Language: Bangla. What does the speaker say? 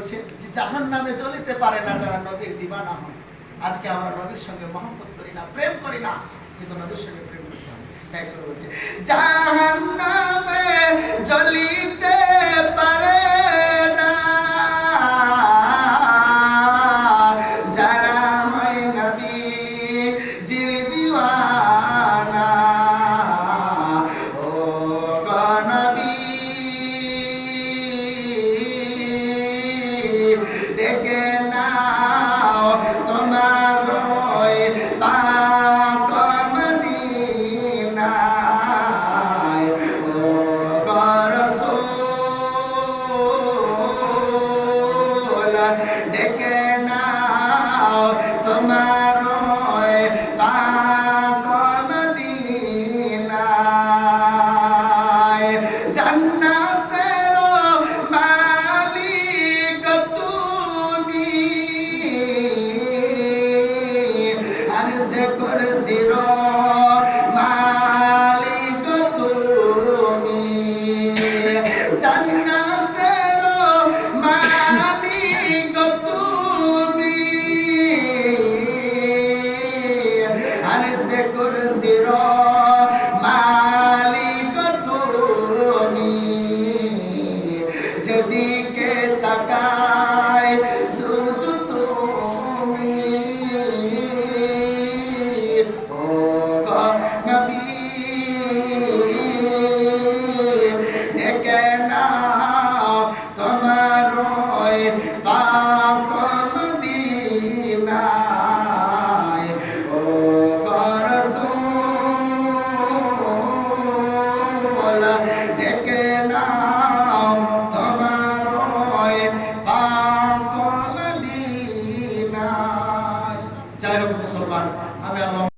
বলছেন যে জাহান নামে চলিতে পারে না যারা নবীর দিবানা হয়। আজকে আমরা নবীর সঙ্গে মহব্বত করি না, প্রেম করি না, কিন্তু নবীর সঙ্গে প্রেম করতে হবে। তাই করে বলছে জাহান ডেকে নাও তোমার ওই যদি কে তাকায়।